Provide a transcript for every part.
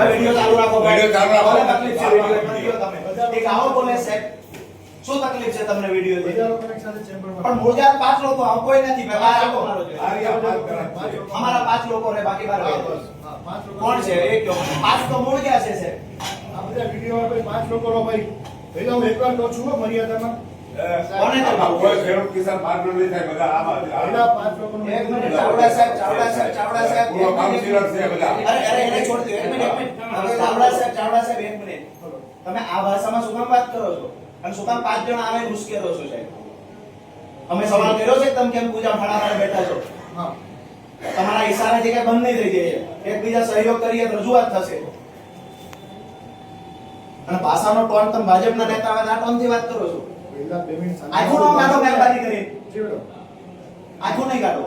ભાઈ વિડિયો ચાલુ રાખો ભાઈ વિડિયો ચાલુ રાખો. કોને તકલીફ છે વિડિયો તમે એક આવો બોલે સાહેબ શું તકલીફ છે તમને વિડિયો હજારો થી કનેક્ટ સાથે ચેમ્બરમાં. પણ મૂળજાત પાંચ લોકો આમ કોઈ નથી ભાઈ બહાર આવો. આ રહ્યા પાંચ કલાક છે. અમારા પાંચ લોકો ને બાકી બાર હા, લોકો. બસ. હા, પાંચ લોકો. કોણ છે એક કહો. પાંચ તો મૂળ ગયા છે સાહેબ આ બધા વીડિયો આપણે પાંચ લોકોનો ભાઈ પહેલા હું એકવાર કહું છું હો મર્યાદામાં કોને તે આમાં કોઈ ખેડૂત કિસાન પાંચ મિનિટ નહીં થાય બધા આમાં જ. પહેલા પાંચ લોકોનો એક મિનિટ ચાવડા સાહેબ ચાવડા સાહેબ ચાવડા સાહેબ પૂરો એક મિનિટ. કાઉન્સિલર છે બધા. અરે અરે એને છોડ દો એક મિનિટ હવે ચાવડા સાહેબ ચાવડા સાહેબ એક મિનિટ. તમે આ ભાષામાં શું કામ વાત કરો છો? અને શું કામ પાંચ જણા આવે મુશ્કેલો છો સાહેબ? અમે સવાલ કર્યો છે તમે કેમ પૂજા ફળાવાળા બેઠા છો? હા. તમારા ઈશારાથી કઈ બંધ નહીં થઈ જાય. એકબીજા સહયોગ કરીએ તો રજૂઆત થશે. અને ભાષાનો ટોન તમે ભાજપના નેતા તો આ ટોનથી વાત કરો છો? આખું નો કાઢો મહેરબાની કરી આખું નહીં કાઢો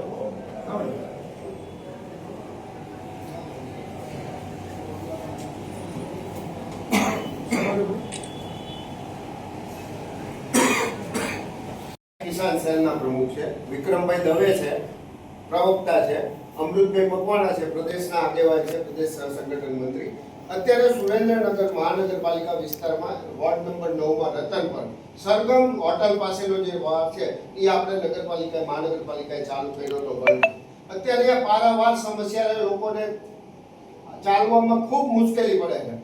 કિસાન સેલના પ્રમુખ છે, વિક્રમભાઈ દવે છે, પ્રવક્તા છે, અમૃતભાઈ મકવાણા છે, પ્રદેશના આગેવાન છે, પ્રદેશ સંગઠન મંત્રી. અત્યારે સુરેન્દ્રનગર મહાનગરપાલિકા વિસ્તારમાં વોર્ડ નંબર નવમાં રતનપર સરગમ હોટલ પાસેનો જે વાડ છે, એ આપણે નગરપાલિકા મહાનગરપાલિકાએ ચાલુ કર્યો હતો બંધ. અત્યારે આ પારાવાર સમસ્યા લોકોને ચાલવામાં ખૂબ મુશ્કેલી પડે છે.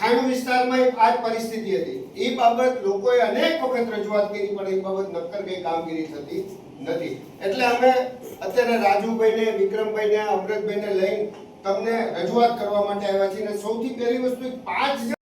ખાણું વિસ્તારમાં આ જ પરિસ્થિતિ હતી. એ બાબત લોકોએ અનેક વખત રજૂઆત કરી, પણ એ બાબત નક્કર કઈ કામગીરી થતી નથી. એટલે અમે અત્યારે રાજુભાઈને, વિક્રમભાઈને અમૃતભાઈને લઈને તમને રજૂઆત કરવા માટે આવ્યા છીએ. અને સૌથી પહેલી વસ્તુ, પાંચ